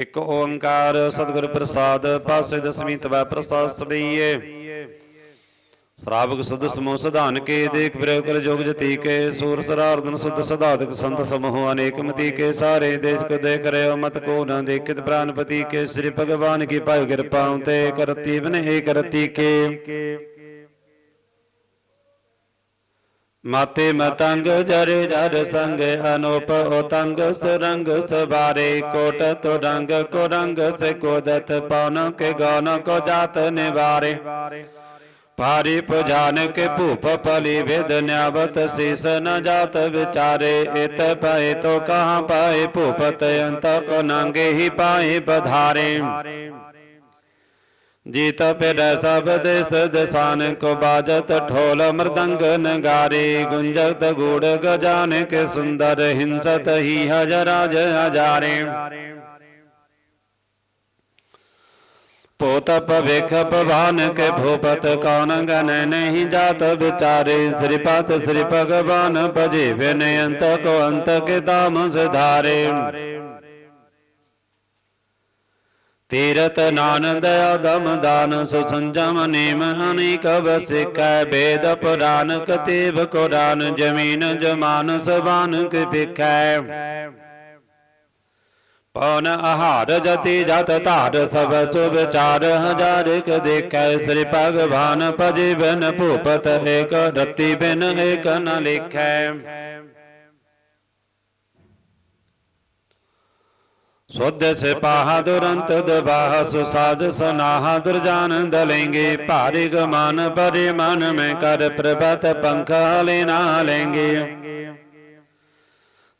ਇਕ ਓੰਕਾਰ ਸਤਿਗੁਰ ਪ੍ਰਸਾਦ ਪਾਸੇ ਦਸਵੀਂ ਤਵੈ ਪ੍ਰਸਾਦ ਸਬਈਏ ਸ਼ਰਾਬਕ ਸੁਧ ਸਮੂਹ ਸਧਾਨ ਕੇ ਦੇਖ ਪ੍ਰਯੋਗ ਕਰ ਜੋਗ ਜਤੀ ਕੇ, ਸੂਰ ਸਰਾਰਦਨ ਸੁਧ ਸਧਾਤਕ ਸੰਤ ਸਮੂਹ ਅਨੇਕ ਮਤੀ ਕੇ, ਸਾਰੇ ਦੇਸ਼ ਕੋ ਦੇਖ ਰਿਓ ਮਤ ਕੋ ਨ ਦੇਖਿਤ ਪ੍ਰਾਨਪਤੀ ਕੇ, ਸ੍ਰੀ ਭਗਵਾਨ ਕੀ ਭਾਇ ਕਿਰਪਾ ਤੇ ਕਰਤੀ ਬਨ ਏ ਕਰਤੀ ਕੇ। ਮਾਤੇ ਮਤੰਗ ਜਰ ਜਰ ਸੰਗ, ਅਨੂਪ ਉਤੰਗ ਸੁਰੰਗ ਸਵਾਰੇ ਕੋਟ ਤੋ ਰੰਗ ਕੋ ਸੇ ਕੋਦਤ ਪਉਨ ਕੇ ਗੌਨ ਕੋ ਜਾਤ ਨਿਵਾਰੇ। ਭਾਰੀ ਪੁਜਾਨ ਕੇ ਭੂਪ ਪਲੀ ਵਿਦ ਨਿਆਵਤ, ਸੀਸ ਨ ਜਾਤ ਵਿਚਾਰੇ, ਇਤ ਪਏ ਤੋ ਕਹਾਂ ਪਾਏ ਭੂਪਤ ਅੰਤ ਕੋ ਨਾਂਗੇ ਹੀ ਪਾਏ ਪਧਾਰੇ ਜੀਤ ਪਿਰੈ ਸਭ ਦੇਸ ਦਸਾਨ ਕੋ ਬਾਜਤ ਢੋਲ ਮਰਦੰਗ ਨਗਾਰੇ, ਗੁੰਜਤ ਗੂੜ ਗਜਾਨ ਕੇ ਸੁੰਦਰ ਹਿੰਸਤ ਹੀ ਹਜਰਾਜ ਹਜਾਰੇ। ਪੋਤ ਭਵਿਖ ਭਵਾਨ ਕੇ ਭੂਪਤ ਕੌਣ ਗਨ ਨਹੀਂ ਜਾਤ ਵਿਚਾਰੇ ਸ੍ਰੀ ਪਤ ਸ੍ਰੀ ਭਗਵਾਨ ਭਜੇ ਬਿਨ ਕੋ ਅੰਤ ਕੇ ਤਾਮ ਸਿਧਾਰੇ। ਤੀਰਤ ਨਾਨੰਦ ਆਦਮ ਦਾਨ ਸੁ ਸੰਜਮ ਨੇਮ ਅਨੇਕ ਵਸਿਕੈ ਵੇਦ ਪੁਰਾਨ ਕਤੇਬ ਕੁਰਾਨ, ਜਮੀਨ ਜਮਾਨ ਸਬਾਨ ਕੇ ਵਿਖੈ ਪਉਨ ਆਹਾਰ ਜਤੀ ਜਤ ਧਾਰ, ਸਭ ਸੁਭ ਚਾਰ ਹਜ਼ਾਰ ਕ ਦੇਖੈ। ਸ੍ਰੀ ਭਗਵਾਨ ਭਜੇ ਬਿਨ ਭੂਪਤ ਏਕ, ਰਤੀ ਬਿਨ ਏਕ ਨ ਲਿਖੈ। ਸੁਧ ਸਿਪਾਹ ਦੁਰੰਤ ਦਬਾਹ, ਸੁਸਾਜ ਸਨਾਹ ਦੁਰਜਾਨ ਦਲੇਂਗੇ। ਭਾਰੇ ਗਮਨ ਪਰੇ ਮਨ ਮੈਂ ਕਰ ਪ੍ਰਭਤ ਪੰਖ ਲੈਣਾ ਲੈਂਗੇ।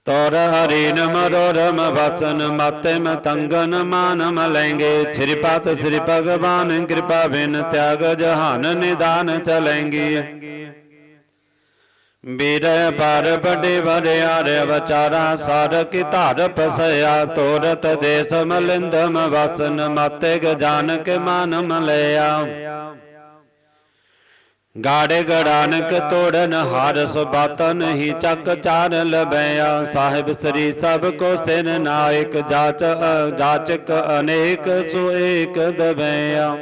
ਤੋਰ ਹਰੀ ਨਮ ਰੋਰਮ ਵਸਨ ਮਾਤੇ ਮ ਤੰਗਨ ਮਾਨ ਮਲੇਂਗੇ ਸ੍ਰੀ ਪਤ ਸ੍ਰੀ ਭਗਵਾਨ ਕਿਰਪਾ ਬਿਨ ਤਿਆਗ ਜਹਾਨ ਨਿਦਾਨ ਚਲੇਂਗੇ ਬੀਰ ਪਰ ਬੜੇ ਵਰਿਆਰ ਵਿਚਾਰਾ ਸਾਰ ਕੀ ਧਾਰ ਪਸਇਆ, ਤੋਰਤ ਦੇਸ ਮਲਿੰਦਮ ਵਸਨ ਮਾਤੇ ਗਜਾਨ ਕੇ ਮਾਨ ਮਲਿਆ ਗਾੜੇ ਗੜਾਨਕ ਤੋੜਨ ਹਾਰ ਸੁਬਾਤਨ ਹੀ ਚੱਕ ਚਾਰ ਲਬਿਆ। ਸਾਹਿਬ ਸ੍ਰੀ ਸਭ ਕੋ ਸਿਨ ਨਾਇਕ, ਜਾਚ ਜਾਚਕ ਅਨੇਕ ਸੋ ਏਕ ਦਬਿਆ।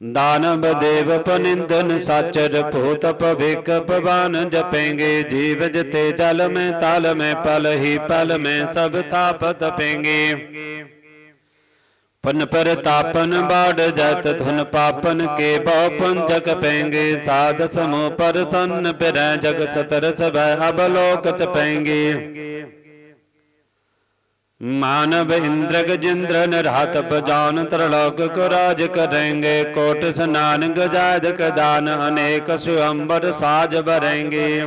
ਦਾਨਵ ਦੇਵ ਪਨਿੰਦਨ ਸਾਚਰ ਭੂਤ ਭਵਿਕ ਭਵਾਨ ਜਪੇਂਗੇ, ਜੀਵ ਜਤੇ ਜਲ ਮੈਂ ਤਲ ਮੈਂ ਪਲ ਹੀ ਪਲ ਮੈਂ ਸਭ ਤਾਪ ਤਪੇਂਗੇ ਪਨ ਪਰ ਤਾਪਨ ਬਾੜ ਜਤ ਧਨ ਪਾਪਨ ਕੇ ਬਹੁ ਪੰਜਕ ਪੈਂਗੇ, ਸਾਧ ਸਮੂਹ ਪਰ ਸੰਨ ਪਿਰੈ ਜਗ ਸਤਰ ਸਭੈ ਅਬਲੋਕ ਚ ਪੈਂਗੇ। ਮਾਨਵ ਇੰਦਰਗ ਜਿੰਦਰ ਨਰਾਤ ਪਜਾਨ ਤਰਲੋਕ ਕੋ ਰਾਜ ਕਰੇਂਗੇ, ਕੋਟ ਸਨਾਨ ਗਜਾਦ ਕਦਾਨ, ਅਨੇਕ ਸੁਅੰਬਰ ਸਾਜ ਬਰੇਂਗੇ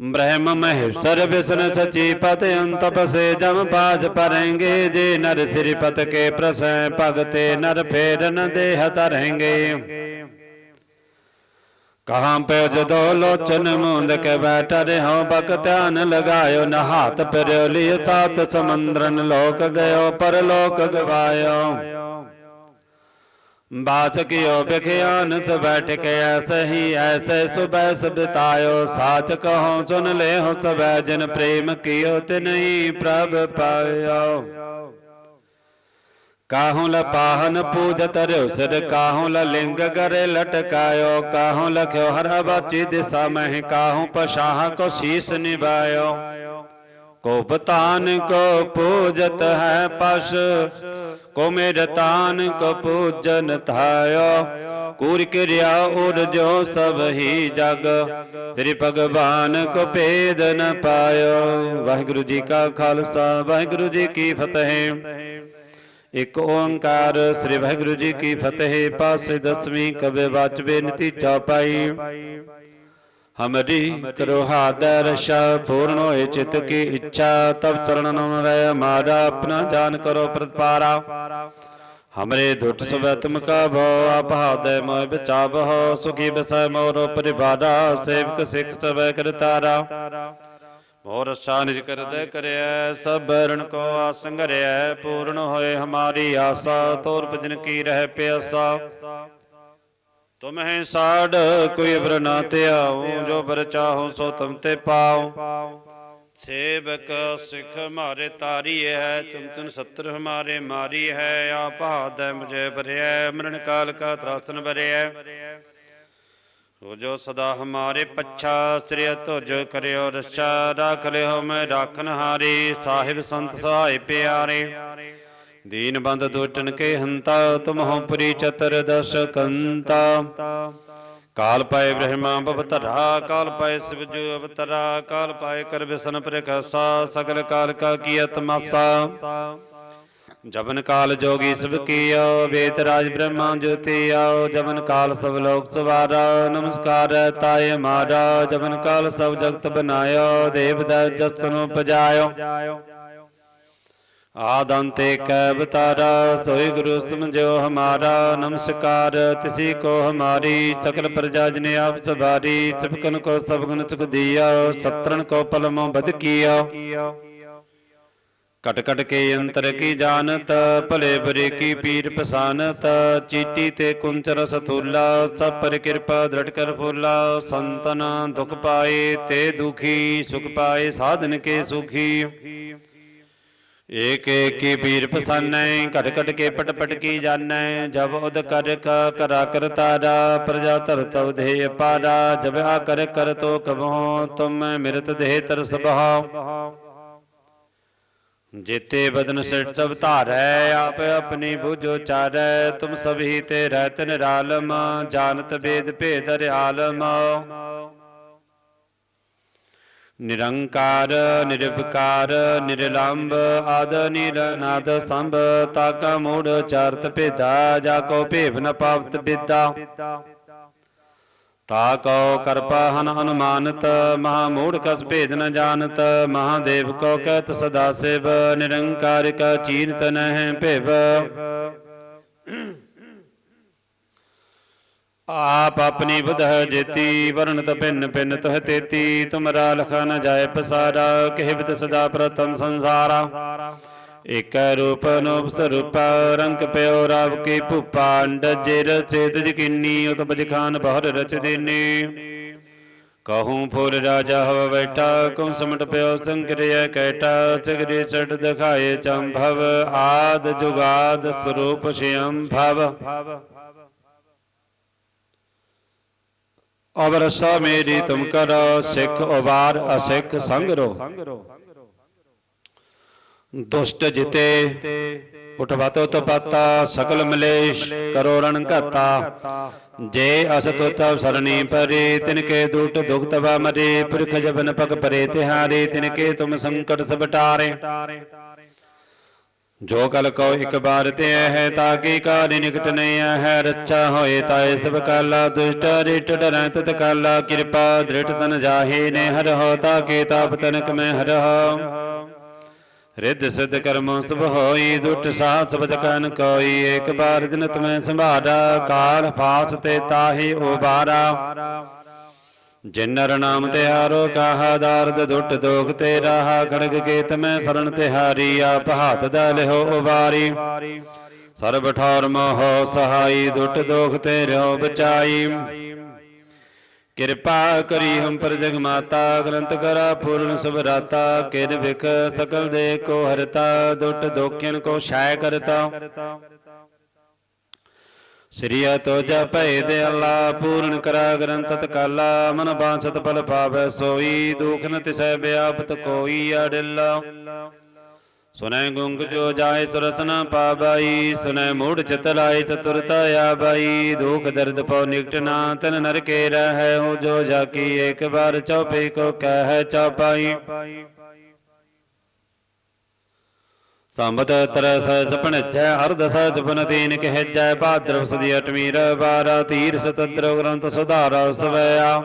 ਬ੍ਰਹਮ ਮਹੇਸ਼ਰ ਵਿਸ਼ਨ ਸਚੀ ਪਤ ਅੰਤ ਪਸੇ ਜਮ ਬਾਜ ਪਰੇਂਗੇ ਜੇ ਨਰ ਸਿਰਿ ਪਤ ਕੇ ਪ੍ਰਸੈ ਭਗਤੇ ਨਰ ਫੇਰ ਨ ਦੇਹ ਤਰੇਂਗੇ ਕਹਾਂ ਪੈ ਜਦੋ ਲੋਚਨ ਮੁੰਦ ਕੇ ਬੈਠ ਰਹਿਓ ਬਕ ਧਿਆਨ ਲਗਾਇਓ ਨਹਾਤ ਫਿਰਿਓ ਲਿය ਸਾਤ ਸਮੰਦਰਨ ਲੋਕ ਗਇਓ ਪਰ ਲੋਕ ਗਵਾਇਓ। ਬਾਸ ਕਿਓ ਬਿਖਿਆਨ ਸ ਬੈਠ ਕੇ ਐਸੇ ਹੀ ਐਸੇ ਸੁਬੈ ਸਬਤਾਇਓ ਸਾਚ ਕਹੋ ਸੁਨ ਲੈ ਹੋ ਸਬੈ ਜਨ ਪ੍ਰੇਮ ਕਿਓ ਤੇ ਨਹੀਂ ਪ੍ਰਭ ਪਾਇਓ। ਕਾਹੂ ਲ ਪਾਹਨ ਪੂਜਤ ਰਿਉ ਸਿਰ ਕਾਹੂ ਲ ਲਿੰਗ ਗਰੇ ਲਟਕਾਇਓ ਕਾਹੂ ਲਖਿਓ ਹਰ ਬਾਚੀ ਦਿਸਾ ਮਹਿ, ਕਾਹੂ ਪਸ਼ਾਹ ਕੋ ਸੀਸ ਨਿਭਾਇਓ। ਕੋ ਬਤਾਨ ਕੋ ਪੂਜਤ ਹੈ ਪਸ਼ ਕੋ ਮੇਰ ਕੋ ਪੂਜਨ ਥਾਇਓ ਕੂਰ ਕਿਰਿਆ ਉਰ ਸਭ ਹੀ ਜਗ, ਸ੍ਰੀ ਭਗਵਾਨ ਕੋ ਭੇਦ ਨ ਪਾਇਓ। ਵਾਹਿਗੁਰੂ ਜੀ ਕਾ ਖਾਲਸਾ, ਵਾਹਿਗੁਰੂ ਜੀ ਕੀ ਫਤਿਹ। ਇਕ ਓੰਕਾਰ ਸ੍ਰੀ ਵਾਹਿਗੁਰੂ ਜੀ ਕੀ ਫਤਿਹ, ਪਾਸੇ ਦਸਵੀਂ ਕਵੇ ਵਾਚ ਬੇਨਤੀ ਚੌਪਾਈ ਹਮਰੀ ਕਰੋ ਹਾਦਰ ਪੂਰਨ ਹੋਏ ਚਿਤ ਕੀ ਇੱਛਾ ਤਬ ਚਰਨ ਨਮ ਰਹਿ ਹਮਾਰਾ ਆਪਣਾ ਜਾਨ ਕਰੋ ਪ੍ਰਤਪਾਰਾ। ਹਮਰੇ ਦੁੱਟ ਸਵੈ ਕਾ ਭੋ ਆਪ ਹਾਦੈ ਮੋਇ ਬਚਾਵਹੁ ਸੁਖੀ ਬਸੈ ਮੋਰੋ ਪਰਿਵਾਰਾ, ਸੇਵਕ ਸਿੱਖ ਸਵੈ ਕਰਤਾਰਾ। ਮੋਰ ਰਸਾ ਨਿਜ ਕਰਦੈ ਕਰਿਐ, ਸਭ ਬਰਨ ਕੋ ਆਸੰਗਰਿਐ, ਪੂਰਨ ਹੋਏ ਹਮਾਰੀ ਆਸਾ, ਤੋਰ ਭਜਨ ਕੀ ਰਹਿ ਪਿਆਸਾ। ਤੁਮ ਹੈ ਕੋਈ ਬਰ ਨਾ ਧਿਆਉ, ਜੋ ਬਰ ਚਾਹੋ ਸੋ ਤੁਮ ਤੇ ਪਾਉ। ਸੇਵਕ ਸਿਖ ਹਮਾਰੇ ਤਾਰੀ ਹੈ, ਤੁਮ ਤੁਨ ਸੱਤਰ ਹਮਾਰੇ ਮਾਰੀ ਹੈ, ਆਪਾ ਦੇ ਮੁਝੇ ਭਰਿਐ, ਮਰਨ ਕਾਲ ਕਾ ਤਰਾਸਨ ਭਰਿਐ। ਤੁਜੋ ਸਦਾ ਹਮਾਰੇ ਪੱਛਾ, ਸ੍ਰੀ ਤੁਜ ਕਰਿਓ ਰਛਾ ਰਾਖ ਲਿਓ ਮੈਂ ਰਾਖਨ ਹਾਰੇ, ਸਾਹਿਬ ਸੰਤ ਸਹਾਇ ਪਿਆਰੇ। ਦੀਨ ਬੰਦ ਦੋਟਣ ਕੇ ਹੰਤਾ, ਤੁਮਹੁ ਪਰੀ ਚਤਰ ਦਸ ਕੰਤਾ। ਕਾਲ ਪਾਏ ਬ੍ਰਹਮਾ ਬਵਤਰਾ, ਕਾਲ ਪਾਏ ਸਿਵਜ ਅਵਤਰਾ, ਕਾਲ ਪਾਏ ਕਰ ਬਿਸਨ ਪ੍ਰਕਾਸ਼ਾ, ਸਗਲ ਕਾਲ ਕਾ ਕੀਆ ਤਮਾਸਾ ਜਬਨ ਕਾਲ ਜੋਗੀ ਸਭ ਕੀਓ ਵੇਦ ਰਾਜ ਬ੍ਰਹਮਾ ਜੋਤੀ ਆਓ ਜਬਨ ਕਾਲ ਸਭ ਲੋਕ ਸਵਾਰਾ ਨਮਸਕਾਰ ਤਾਏ ਮਾਰਾ ਜਬਨ ਕਾਲ ਸਭ ਜਗਤ ਬਨਾਇਓ ਦੇਵ ਦਾ ਜਸਨ ਪਜਾਇਓ ਆਦੰਤੇ ਕੈ ਅਵਤਾਰਾ ਸੋਈ ਗੁਰੂ ਸਮਝਿਓ ਹਮਾਰਾ ਨਮਸਕਾਰ ਤਿਸੀ ਕੋ ਹਮਾਰੀ ਸਕਲ ਪ੍ਰਜਾ ਜਨ ਆਪ ਸਵਾਰੀ ਚਪਕਨ ਕੋ ਸਭ ਗੁਣ ਸੁਖ ਦੀਆ ਸਤਰਨ ਕੋ ਪਲਮੋ ਬਦ ਕੀਆ। ਕਟ ਕਟ ਕੇ ਅੰਤਰ ਕੀ ਜਾਣਤ ਭਲੇ ਬੁਰੇ ਕੀ ਪੀਰ ਪਸਾਨਤ ਚੀਟੀ ਤੇ ਕੁੰਚਰ ਸਥੂਲਾ ਸਭ ਪਰ ਕਿਰਪਾ ਦ੍ਰਿੜ ਕਰ ਫੂਲਾ ਸੰਤਨ ਦੁਖ ਪਾਏ ਤੇ ਦੁਖੀ ਸੁਖ ਪਾਏ ਸਾਧਨ ਕੇ ਸੁਖੀ ਏਕ ਏਕ ਕੀ ਪੀਰ ਪਸਾਨੈ ਘਟ ਘਟ ਕੇ ਪਟ ਪਟ ਕੀ ਜਾਣੈ ਜਬ ਉਦ ਕਰ ਕ ਕਰਾ ਕਰ ਤਾਰਾ ਪ੍ਰਜਾ ਧਰ ਤਵ ਦੇ ਪਾਰਾ ਜਬ ਆ ਕਰ ਕਰ ਤੋ ਕਬਹੁ ਤੁਮ ਮਿਰਤ ਦੇਹ ਤਰ ਸਭਾ ਜੇਤੇ ਬਦਨ ਸਿਰ ਸਭ ਧਾਰੈ, ਆਪ ਆਪਣੀ ਬੁਝੋ ਚਾਰੈ ਤੁਮ ਸਭ ਹੀ ਤੇ ਰਹਿਤ ਨਿਰਾਲਮ ਜਾਣਤ ਬੇਦ ਭੇਦ ਰਿਆਲਮ ਨਿਰੰਕਾਰ ਨਿਰਭਕਾਰ ਨਿਰਲੰਭ ਆਦ ਨਿਰਨਾਦ ਸੰਭ, ਤਾਕਾ ਮੂੜ ਚਰਤ ਭੇਦਾ, ਜਾ ਕੋ ਭੇਵ ਨ ਪਾਵਤ ਬਿਦਾ ਤਾ ਕੋ ਕਰਪਾ ਹਨ ਅਨੁਮਾਨਤ ਮਹਾ ਮੂੜ ਕਸ ਭੇਦ ਨ ਜਾਣਤ, ਮਹਾਦੇਵ ਕੋ ਕਹਿਤ ਸਦਾ ਸਿਵ, ਨਿਰੰਕਾਰ ਕਾ ਚੀਨਤ ਨਹਿ ਭਿਵ। ਆਪ ਆਪਣੀ ਬੁਧਹ ਜੇਤੀ ਵਰਣਤ ਭਿੰਨ ਭਿੰਨ ਤਹ ਤੇਤੀ, ਤੁਮਰਾ ਲਖਾ ਨ ਜਾਏ ਪਸਾਰਾ, ਕਹਿ ਸਦਾ ਪ੍ਰਤਮ ਸੰਸਾਰਾ। ਏਕੈ ਰੂਪ ਅਨੂਪ ਸਰੂਪ, ਰੰਗ ਪਿਓ ਰਾਵ ਕੀ ਭੂਪਾ ਜਿਰ ਚੇਤ ਜਕਿਨੀ ਉਤ ਖਾਨ ਬਹਰ ਰਚ ਦੇਨੀ। ਕਹੂੰ ਫੁਰ ਰਾਜਾ ਹਵ ਬੈਠਾ ਕੁਮ ਸਮਟ ਪਿਓ ਸੰਕਰਿਆ ਕੈਟਾ ਚਗਰੀ ਛੜ ਦਿਖਾਏ ਚੰਭਵ, ਆਦ ਜੁਗਾਦ ਸਰੂਪ ਸ਼ਿਅੰ ਭਵ ਅਵਰਸਾ ਮੇਰੀ ਤੁਮ ਕਰੋ, ਸਿੱਖ ਉਬਾਰ ਅਸਿੱਖ ਸੰਗ ਦੁਸ਼ਟ ਜਿਤੇ, ਉਠਵਤੋ ਤਪਤਾ, ਸਕਲ ਮਲੇਸ਼, ਕਰੋ ਰਣ ਘਾਤਾ। ਜੇ ਅਸ ਤੁਤ ਸਰਣੀ ਪਰੇ ਤਿਨ ਕੇ ਦੁਟ ਦੁਖ ਤਵਾ ਮਰੇ, ਪੁਰਖ ਜਬਨ ਪਗ ਪਰੇ, ਤਿਹਾਰੇ ਤਿਨ ਕੇ ਤੁਮ ਸੰਕਟ ਸਭ ਟਾਰੇ। ਜੋ ਕਲ ਕੋ ਇਕ ਬਾਰ ਤੇ ਹੈ ਤਾਕੀ ਕਾਰਿ ਨਿਕਟ ਨਹੀਂ ਹੈ ਰੱਛਾ ਹੋਏ ਤਾਏ ਸਭ ਕਾਲਾ, ਦੁਸ਼ਟ ਰਿਟ ਡਰੈ ਤਤ ਕਾਲਾ, ਕਿਰਪਾ ਦ੍ਰਿਟ ਤਨ ਜਾਹੇ ਨੇ, ਹਰ ਹੋ ਤਾਕੇ ਤਾਪ ਤਨਕ ਮੈਂ ਹਰ ਹੋ। ਰਿੱਧ ਸਿਧ ਕਰਮ ਸੁਭ ਹੋਈ, ਦੁੱਟ ਸਾਹ ਸਬਦ ਕਨ ਕੋਈ, ਏਕ ਬਾਰ ਦਿਨ ਤੁਮੈ ਸੰਭਾਰਾ ਕਾਲ ਫਾਸ ਤੇ ਤਾਹੀ ਉਬਾਰਾ। ਜਿਨਰ ਨਾਮ ਤੇ ਹਾਰੋ, ਕਾਹਾ ਦਾਰਦ ਦੁੱਟ ਦੋਖ ਤੇ ਰਾਹਾ, ਖੜਗ ਕੇ ਤਮੈ ਸਰਣ ਤੇ ਹਾਰੀ, ਆਪ ਹੱਥ ਦਾ ਲਿਹੋ ਉਬਾਰੀ। ਸਰਬ ਠੌਰ ਮੋਹ ਸਹਾਈ, ਦੁੱਟ ਦੋਖ ਤੇ ਰਿਓ ਬਚਾਈ। ਕਿਰਪਾ ਕਰੀ ਹਮ ਪਰ ਜਗ ਮਾਤਾ, ਗ੍ਰੰਥ ਕਰਾ ਪੂਰਨ ਸਭ ਰਾਤਾ ਕਿਰ ਵਿਖ ਸਕਲ ਦੇ ਕੋ ਹਰਤਾ, ਦੁੱਟ ਦੋਖਿਨ ਕੋ ਛਾਇ ਕਰਤਾ। ਸ੍ਰੀਆ ਤੋ ਜਪੈ ਦੇ ਅੱਲਾ ਪੂਰਨ ਕਰਾ ਗ੍ਰੰਥ ਤਕਾਲਾ ਮਨ ਬਾਂਸਤ ਪਲ ਪਾਵੈ ਸੋਈ ਦੁਖ ਨ ਤਿਸੈ ਬਿਆਪਤ ਕੋਈ ਅਡਿਲਾ ਸੁਨੈ ਗੁੰਗ ਜੋ ਜਾਏ ਸੁਰਤ ਪਾਬਾਈ ਸੁਨੈ ਮੂੜ ਚਿਤ ਲਾਏ ਚਤੁਰਤਾ ਆਬਾਈ। ਦੁਖ ਦਰਦ ਪਉ ਨਿਕਟ ਨਾ, ਤਨ ਨਰ ਕੇ ਰਹੈ ਹੋ ਜੋ ਜਾਕੀ ਇੱਕ ਵਾਰ ਚਉਪੇ ਕੋ ਕਹਿ ਚਉਪਾਈ ਸੰਬਤ ਤਰਸ ਜਪਣ ਜੈ ਹਰ ਦਸ ਜਪਨ ਤੀਨ ਕਹਿ ਜੈ ਭਾਦਰ ਸਦੀ ਅਟਮੀਰ ਬਾਰਾ ਤੀਰ ਸਤੰਤਰ ਗ੍ਰੰਥ ਸੁਧਾਰਾ ਸਵਿਆ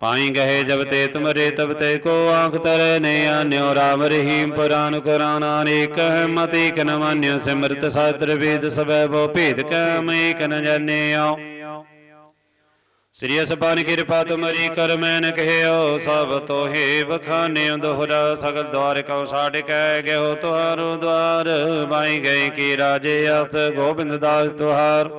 ਪਾਈ ਗਏ ਜਬ ਤੇ ਤੁਮਰੇ ਤਬ ਤੇ ਕੋ ਆਖ ਤਰੇ ਨੇ ਆਨਿਓ ਰਾਮ ਰਹੀਮ ਪੁਰਾਨ ਕੁਰਾਨ ਅਨੇਕ ਮਤੀ ਕਨ ਮਾਨਿਓ ਸਿਮਰਤ ਸਾਦਰ ਵੇਦ ਸਭੈ ਬੋ ਭੇਦ ਕੈ ਮੈਂ ਕਨ ਜਾਣਿਓ ਸ੍ਰੀ ਅਸਬਾਨ ਕਿਰਪਾ ਤੁਮਰੀ ਕਰ ਮੈਨ ਕਹਿਓ, ਸਭ ਤੋਹੇ ਬਖਾਨਿਓ ਦੋਹਰਾ ਸਗਲ ਦਵਾਰ ਕਉ ਸਾਡ ਕੈ ਗਇਓ ਤੁਹਾਰੋ ਦਵਾਰ। ਬਾਈ ਗਏ ਕੀ ਰਾਜੇ ਅਸ ਗੋਬਿੰਦ ਦਾਸ ਤੁਹਾਰ।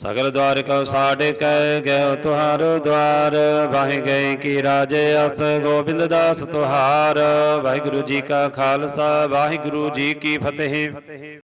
ਸਗਲ ਦਵਾਰ ਕਉ ਸਾੜੇ ਕਹਿ ਗਇਓ ਤੁਹਾਰੋ ਦਵਾਰ ਵਾਹਿ ਗਏ ਕੀ ਰਾਜੇ ਅਸ ਗੋਬਿੰਦ ਦਾਸ ਤੁਹਾਰ। ਵਾਹਿਗੁਰੂ ਜੀ ਕਾ ਖਾਲਸਾ, ਵਾਹਿਗੁਰੂ ਜੀ ਕੀ ਫਤਿਹ।